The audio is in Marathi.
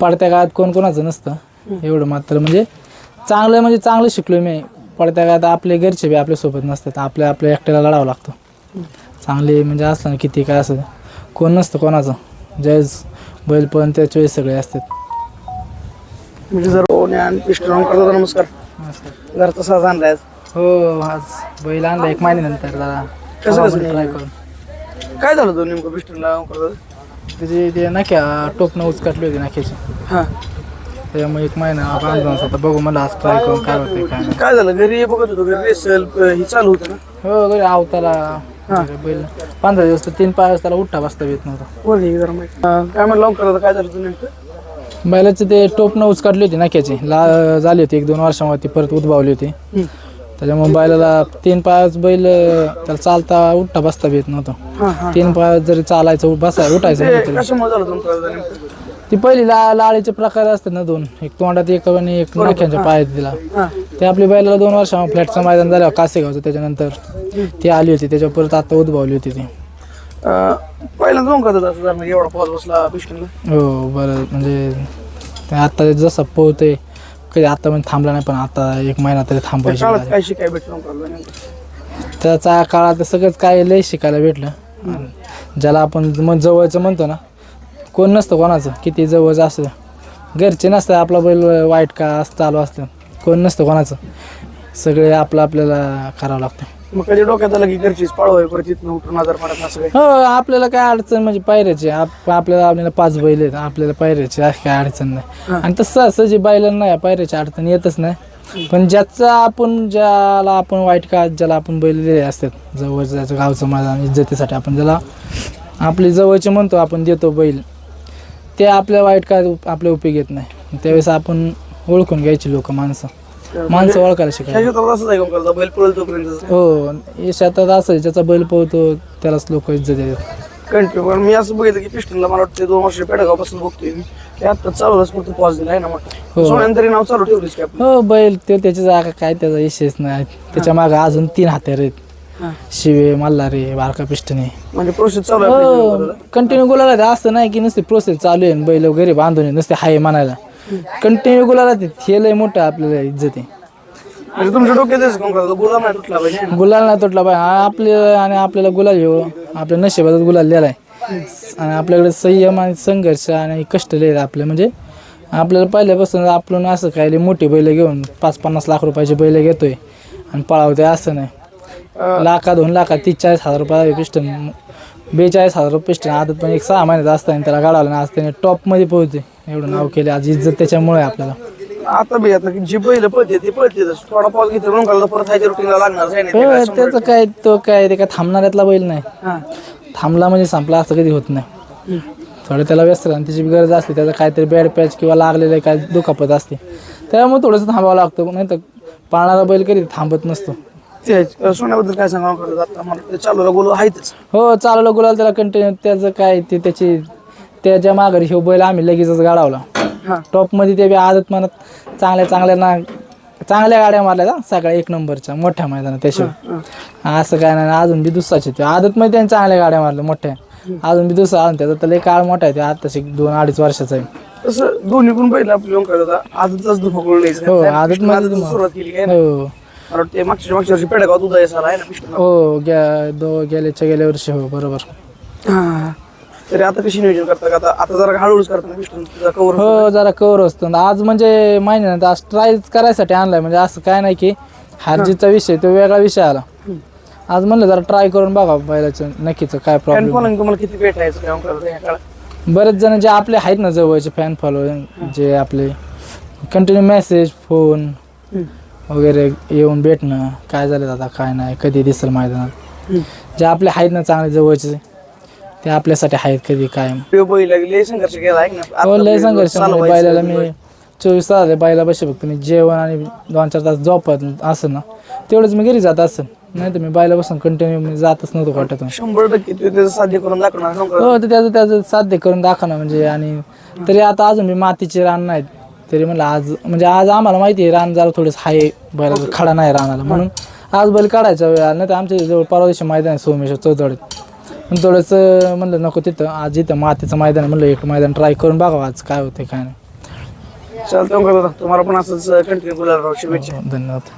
पडत्या काळात कोण कोणाचं नसतं. एवढं मात्र म्हणजे चांगलं म्हणजे चांगलं शिकलो मी. पडत्या काळात आपले घरचे बी आपल्यासोबत नसतात. आपल्या आपल्या एकट्याला लढावं लागतं. चांगले म्हणजे असलं ना किती काय असं. कोण नसतं कोणाचं. जयच बैल पण त्याच्या वेळेस सगळे असतात. म्हणजे जर ओने आणि पिस्टन करतो नमस्कार. घरचा साज आणलाय हो आज बैल आणला एक महिन्यानंतर जरा. कसं कसं ट्राय करून. काय झालं तो नेमकं पिस्टनला करतो त्याची ते नाक्या टोपणं उचकाटली होती नाक्याची हा. त्याच्यामुळे एक महिना बांधून होता. बघू मला आज ट्राय करून काय होते काय नाही. काय झालं? घरी बघत होतो घरी रेसल ही चालू होतं ना? हो घरी आवताला. बैल. पंधरा दिवस तर तीन पाच त्याला उठा बसता येत नव्हता. वर हे जरा माहिती. अं, काय म्हणलं करत काय झालं तू नेमकं? बैलाचे ते टोपणं उचकाटली होती नाक्याची ला झाली होती एक दोन वर्षामध्ये ती परत उद्भावली होती. हम्म. त्याच्यामुळे बैलाला तीन पाच बैल त्याला चालता उठता बसता बी येत नव्हतं. हा तीन पाच जरी चालायचं बसाय उठायचं ते म्हणलं तरी. कशामुळे झालं तुमचं नेमकं? ती पहिली ला लाळीचे प्रकार असतात ना दोन. एक तोंडात एक आणि एक नाक्यांच्या पायात तिला हा. ते आपली बैलाला दोन वर्ष फ्लॅटचं मैदान झालं कासेगावचं त्याच्यानंतर ती आली होती. त्याच्या परत आता उद्भवली होती ती. अं, पहिल्यांदा असं एवढा पाऊस बसला हो बरं. म्हणजे ते आता जसं पोहते कधी आता पण थांबला नाही पण आता एक महिना तरी त्या थांबायची काळात काय शिकाय भेटलं. त्याचा काळात सगळंच काय लय शिकायला भेटलं. आणि ज्याला आपण मग जवळचं म्हणतो ना कोण नसतं कोणाचं किती जवळचं असतं घरचे नसतं आपला बैल वाईट का असं चालू असतं कोण नसतं कोणाचं. सगळे आपलं आपल्याला करावं लागतं. मग कधी डोक्यात आलं की घरचीच पाळवाय परत तिथनं उठून आजार पडत हो आपल्याला काय अडचण म्हणजे पायऱ्याची. आप आपल्याला आपल्याला पाच बैल आहेत आपल्याला पायऱ्याची अशी काय अडचण नाही. आणि तसं असं जे बैलांना नाही पायऱ्याची अडचण येतच नाही. पण ज्याचा आपण ज्याला आपण वाईट का ज्याला आपण बैल दिले असतात जवळचं त्याचं गावचं मैदान इज्जतीसाठी आपण ज्याला आपले जवळचे म्हणतो आपण देतो बैल. ते आपल्या वाईट का आपल्या उपयोग येत नाही. त्यावेळेस आपण ओळखून घ्यायची लोक माणसं. माणसं ओळखायला शिकायला असंच आहे का बैल पळल तोपर्यंत हो हे शेतात असं ज्याचा बैल पोहतो त्यालाच लोक इज्जत देतात. कंटिन्यू कारण मी असं बघितलं की पिस्टनला मला वाटतं दोन वर्ष पेडगावपासून बघतोय मी. ते आता चालूच फक्त पॉज दिला आहे ना मग. हो. सोन्यानंतरी नाव चालू ठेवलीस की आपण. हो बैल तो त्याच्या जागा काय त्याचा विषयच नाही. त्याच्यामागे अजून तीन हात्यार आहेत. हा. शिवे मल्हारे बारका पिष्टने म्हणजे प्रोसेस चालू आहे आपली हो. कंटिन्यू गुलाला असं नाही की नुसते प्रोसेस चालू आहे आणि बैल वगैरे बांधून आहे, नुसते हाय म्हणायला. कंटिन्यू गुलाला ते हे लय मोठं आपल्याला इज्जत आहे. म्हणजे तुमच्या डोक्यातच काम करतो? गुलाम नाही तुटला पाहिजे. है ना? गुलाल नाही तुटला पाहिजे. हा आपले आणि आपल्याला गुलाल घेऊ आपल्या नशिबातच गुलाल दिलाय आणि आपल्याकडे संयम आणि संघर्ष आणि कष्ट आहेत आपले. म्हणजे आपल्याला पहिल्यापासून आपण असं काय लय मोठी बैल घेऊन पाच पन्नास लाख रुपयाची बैल घेतोय. आणि पळावते असं नाही. लाखा दोन लाखा तीस चाळीस हजार रुपये पिस्टन बेचाळीस हजार रुपये पिस्टन आदत पण एक सहा महिन्यात असताना त्याला गाडावलं ना आज त्याने टॉपमध्ये पोहोचते एवढं नाव केले आज इज्जत त्याच्यामुळे आहे आपल्याला. आता बी आता की जी बैल पळते ते पळते थोडा पॉज घेते म्हणून करायला परत हायच्या रुटीनला लागणार आहे. ना ते हो काय शंभर त्याचं काय तो काय ते काय थांबणाऱ्यातला बैल नाही. हा. थांबला म्हणजे संपला असं कधी होत नाही. थोडं त्याला व्यस्त राहून त्याची गरज असते त्याचं काहीतरी बॅड पॅच किंवा लागलेलं काय दुखापत असते. त्यामुळे थोडंसं थांबावं लागतं. नाही तर पाळणारा बैल कधी थांबत नसतो. अं, सोन्याबद्दल काय सांगा करतो आता मला ते चालू बोलू आहेतच. हो चालवलं गुलाल त्याला कंटिन्यू त्याचं काय ते त्याची त्याच्या माघारी ह्यो बैल आम्ही लगेचच गाडावला. हा. टॉपमध्ये ते बी आदत म्हणत चांगल्या चांगल्या ना चांगल्या गाड्या मारल्या ना सगळ्या एक नंबरच्या मोठ्या मैदानात त्याशिवाय असं काय नाही अजून बी दुसराचे ते आदतमध्ये त्यांनी चांगल्या गाड्या मारल्या मोठ्या. अजून बी दुसरा अजून त्याचा लय काळ मोठा आहे ते आताशी दोन अडीच वर्षाचा आहे. तसं दोन्ही पण आपली हो आदतमध्ये सुरुवात केली काय ना. हो. मला वाटतं ते मागच्या मागच्या वर्षी पेडगावात उदय झाला आहे ना पिस्टन हो गे दो गेल्याच्या गेल्या वर्षी हो बरोबर. हा. तरी आता कशी नियोजन करता का? आता आता जरा हळूहळूच करता ना पिस्टन तुझा कवर हो जरा कवर असतो. आणि आज म्हणजे महिन्यानंतर आज ट्राय करायसाठी आणलाय. म्हणजे असं काय नाही की हारजीचा विषय तो वेगळा विषय आला. आज म्हणलं जरा ट्राय करून बघा बैलाचं नक्कीच काय फॅन प्रॉब्लेम फॉलोइंग तुम्हाला किती भेटायचं काय करता या काळात? बरेच जण जे आपले आहेत ना जवळचे फॅन फॉलोईंग जे आपले कंटिन्यू मेसेज फोन वगैरे येऊन भेटणं काय झालं दादा काय नाही कधी दिसेल मैदानात. जे आपले आहेत ना चांगले जवळचे ते आपल्यासाठी आहेत कधी कायम. तो बैल लय संघर्ष केला आहे ना. हो लय बैल संघर्ष चालवायचं, बैलाला मी चोवीस तास बैला बसे फक्त मी जेवण आणि दोन चार तास झोपत असं ना. तेवढंच मी घरी जात असं नाही तर मी बायला बसून कंटिन्यू मी जातच नव्हतो वाटतून शंभर टक्के तू त्याचं साध्य करून दाखवणार ना का? हो तर त्याचं त्याचं साध्य करून दाखवणं म्हणजे आणि तरी आता अजून मी मातीचे रान नाहीत. तरी म्हणलं आज म्हणजे आज आम्हाला माहिती आहे रान जरा थोडंसं हाय बैलाचा खडा नाही रानाला. म्हणून आज बैल काढायचा वेळ आला नाही तर आमच्या जवळ परवा दिवशी मैदान आहे सोमेश्वर चौधड पण थोडंसं म्हणलं नको तिथं आज इथं मातीचं मैदान आहे, म्हणलं एक मैदान ट्राय करून बघावं आज काय होते काय नाही. चालतं तुम्हाला पण असंच कंटिन्यू बोलायला राहू शुभेच्छा. धन्यवाद.